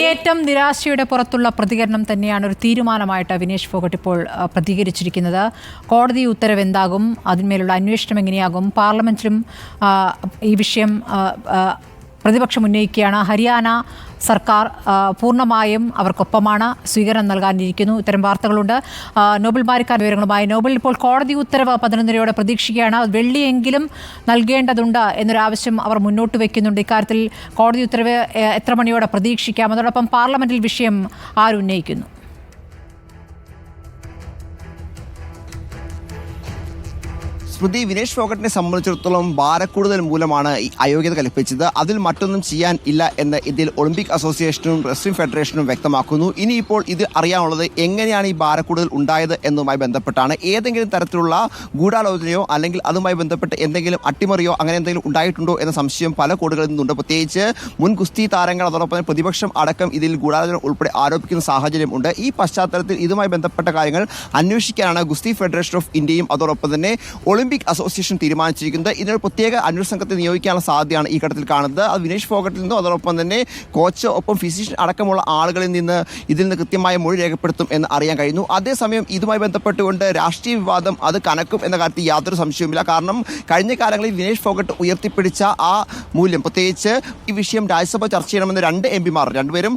അങ്ങേയറ്റം നിരാശയുടെ പുറത്തുള്ള പ്രതികരണം തന്നെയാണ് ഒരു തീരുമാനമായിട്ട് വിനേഷ് ഫോഗട്ട് ഇപ്പോൾ പ്രതികരിച്ചിരിക്കുന്നത്. കോടതി ഉത്തരവ് എന്താകും? അതിന്മേലുള്ള അന്വേഷണം എങ്ങനെയാകും? പാർലമെന്റിലും ഈ വിഷയം പ്രതിപക്ഷം ഉന്നയിക്കുകയാണ്. ഹരിയാന സർക്കാർ പൂർണമായും അവർക്കൊപ്പമാണ് സ്വീകരണം നൽകാനിരിക്കുന്നു. ഇത്തരം വാർത്തകളുണ്ട്. നോബൽ മാരിക്കാർ വിവരങ്ങളുമായി. നോബൽ ഇപ്പോൾ കോടതി ഉത്തരവ് പതിനൊന്നരയോടെ പ്രതീക്ഷിക്കുകയാണ്. വെള്ളിയെങ്കിലും നൽകേണ്ടതുണ്ട് എന്നൊരാവശ്യം അവർ മുന്നോട്ട് വയ്ക്കുന്നുണ്ട് ഇക്കാര്യത്തിൽ കോടതി ഉത്തരവ് എത്ര മണിയോടെ പ്രതീക്ഷിക്കാം? അതോടൊപ്പം പാർലമെന്റിൽ വിഷയം ആരുന്നയിക്കുന്നു? സ്മൃതി വിനേഷ് ഫോഗട്ടിനെ സംബന്ധിച്ചിടത്തോളം ഭാരക്കൂടുതൽ മൂലമാണ് ഈ അയോഗ്യത കൽപ്പിച്ചത്. അതിൽ മറ്റൊന്നും ചെയ്യാൻ ഇല്ല എന്ന് ഇതിൽ ഒളിമ്പിക് അസോസിയേഷനും റെസ്ലിംഗ് ഫെഡറേഷനും വ്യക്തമാക്കുന്നു. ഇനിയിപ്പോൾ ഇത് അറിയാനുള്ളത് എങ്ങനെയാണ് ഈ ഭാരക്കൂടുതൽ ഉണ്ടായത് എന്നതുമായി ബന്ധപ്പെട്ടാണ്. ഏതെങ്കിലും തരത്തിലുള്ള ഗൂഢാലോചനയോ അല്ലെങ്കിൽ അതുമായി ബന്ധപ്പെട്ട് എന്തെങ്കിലും അട്ടിമറിയോ അങ്ങനെ എന്തെങ്കിലും ഉണ്ടായിട്ടുണ്ടോ എന്ന സംശയം പല കോടുകളിൽ നിന്നുണ്ട്. പ്രത്യേകിച്ച് മുൻ ഗുസ്തി താരങ്ങൾ അതോടൊപ്പം പ്രതിപക്ഷം അടക്കം ഇതിൽ ഗൂഢാലോചന ഉൾപ്പെടെ ആരോപിക്കുന്ന സാഹചര്യമുണ്ട് ഈ പശ്ചാത്തലത്തിൽ ഇതുമായി ബന്ധപ്പെട്ട കാര്യങ്ങൾ അന്വേഷിക്കാനാണ് ഗുസ്തി ഫെഡറേഷൻ ഓഫ് ഇന്ത്യയും അതോടൊപ്പം തന്നെ ഒളിമ്പിക് അസോസിയേഷൻ തീരുമാനിച്ചിരിക്കുന്നത്. ഇതിനൊരു പ്രത്യേക അന്വേഷണ സംഘത്തെ നിയോഗിക്കാനുള്ള സാധ്യതയാണ് ഈ ഘട്ടത്തിൽ കാണുന്നത്. അത് വിനേഷ് ഫോഗട്ടിൽ നിന്നും അതോടൊപ്പം തന്നെ കോച്ച് ഒപ്പം ഫിസിഷ്യൻ അടക്കമുള്ള ആളുകളിൽ നിന്ന് ഇതിൽ നിന്ന് കൃത്യമായ മൊഴി രേഖപ്പെടുത്തും എന്ന് അറിയാൻ കഴിഞ്ഞു. അതേസമയം ഇതുമായി ബന്ധപ്പെട്ടുകൊണ്ട് രാഷ്ട്രീയ വിവാദം അത് കനക്കും എന്ന കാര്യത്തിൽ യാതൊരു സംശയവുമില്ല. കാരണം കഴിഞ്ഞ കാലങ്ങളിൽ വിനേഷ് ഫോഗട്ട് ഉയർത്തിപ്പിടിച്ച ആ മൂല്യം പ്രത്യേകിച്ച് ഈ വിഷയം രാജ്യസഭ ചർച്ച ചെയ്യണമെന്ന് രണ്ട് എം പിമാർ രണ്ടുപേരും